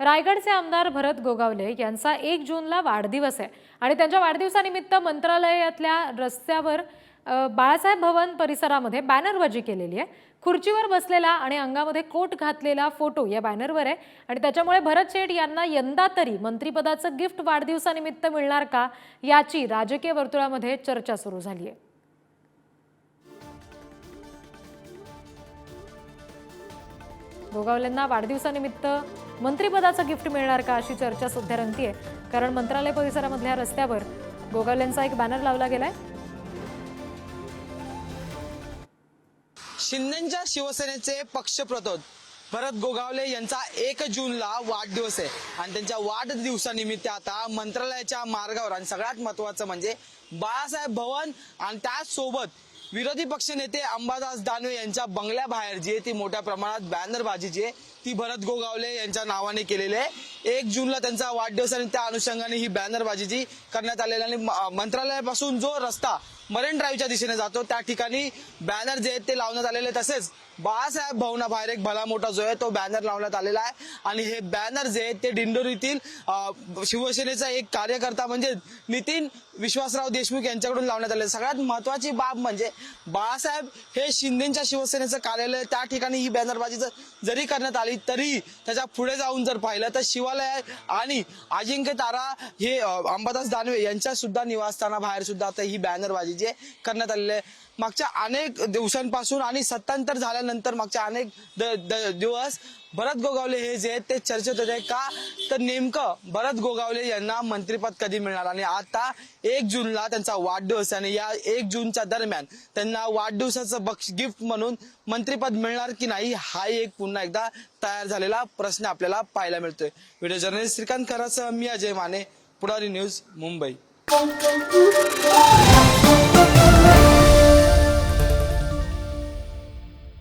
रायगडचे आमदार भरत गोगावले यांचा एक जूनला वाढदिवस आहे. आणि त्यांच्या वाढदिवसानिमित्त मंत्रालयातल्या रस्त्यावर बाळासाहेब भवन परिसरामध्ये बॅनरबाजी केलेली आहे. खुर्चीवर बसलेला आणि अंगामध्ये कोट घातलेला फोटो या बॅनरवर आहे. आणि त्याच्यामुळे भरत शेठ यांना यंदा तरी मंत्रिपदाचं गिफ्ट वाढदिवसानिमित्त मिळणार का याची राजकीय वर्तुळामध्ये चर्चा सुरू झाली आहे. गोगावलेंना वाढदिवसानिमित्त मंत्रिपदाचं गिफ्ट मिळणार का अशी चर्चा सध्या रंगतीये. कारण मंत्रालय परिसरामधल्या रस्त्यावर गोगावलेंचा एक बॅनर लावला गेलाय. शिंदेच्या शिवसेनेचे पक्षप्रतोद. भरत गोगावले यांचा एक जूनला वाढदिवस आहे. आणि त्यांच्या वाढदिवसानिमित्त आता मंत्रालयाच्या मार्गावर आणि सगळ्यात महत्वाचं म्हणजे बाळासाहेब भवन आणि त्याचसोबत विरोधी पक्षनेते अंबादास दानवे यांच्या बंगल्याबाहेर जी आहे ती मोठ्या प्रमाणात बॅनरबाजी जी आहे ती भरत गोगावले यांच्या नावाने केलेली आहे. एक जूनला त्यांचा वाढदिवस आणि त्या अनुषंगाने ही बॅनरबाजी जी करण्यात आलेली आणि म- मंत्रालयापासून जो रस्ता मरीन ड्राईव्हच्या दिशेने जातो त्या ठिकाणी बॅनर जे आहेत ते लावण्यात आलेले तसेच बाळासाहेब भवनाबाहेर एक भला मोठा जो आहे तो बॅनर लावण्यात आलेला आहे. आणि हे बॅनर जे आहेत ते दिंडोरीतील शिवसेनेचा एक कार्यकर्ता म्हणजे नितीन विश्वासराव देशमुख यांच्याकडून लावण्यात आले सगळ्यात महत्वाची बाब म्हणजे बाळासाहेब हे शिंदेच्या शिवसेनेचं कार्यालय त्या ठिकाणी ही बॅनरबाजी जर- जरी करण्यात आली तरी त्याच्या पुढे जाऊन जर पाहिलं तर शिवालय आणि अजिंक्य तारा हे अंबादास दानवे यांच्या सुद्धा निवासस्थानाबाहेर सुद्धा आता ही बॅनरबाजी जे करण्यात आलेली आहे. मागच्या अनेक दिवसांपासून आणि सत्तांतर झाल्यानंतर मागच्या अनेक द- द- दिवस भरत गोगावले हे जे आहेत ते चर्चेत होते. का? तर नेमकं भरत गोगावले यांना मंत्रिपद कधी मिळणार? आणि आता एक जूनला त्यांचा वाढदिवस आणि या एक जूनच्या दरम्यान त्यांना वाढदिवसाचं बक्ष गिफ्ट म्हणून मंत्रिपद मिळणार की नाही हा एक पुन्हा एकदा तयार झालेला प्रश्न आपल्याला पाहायला मिळतोय. व्हिडिओ जर्नलिस्ट श्रीकांत खरासह मी अजय माने पुढारी न्यूज मुंबई.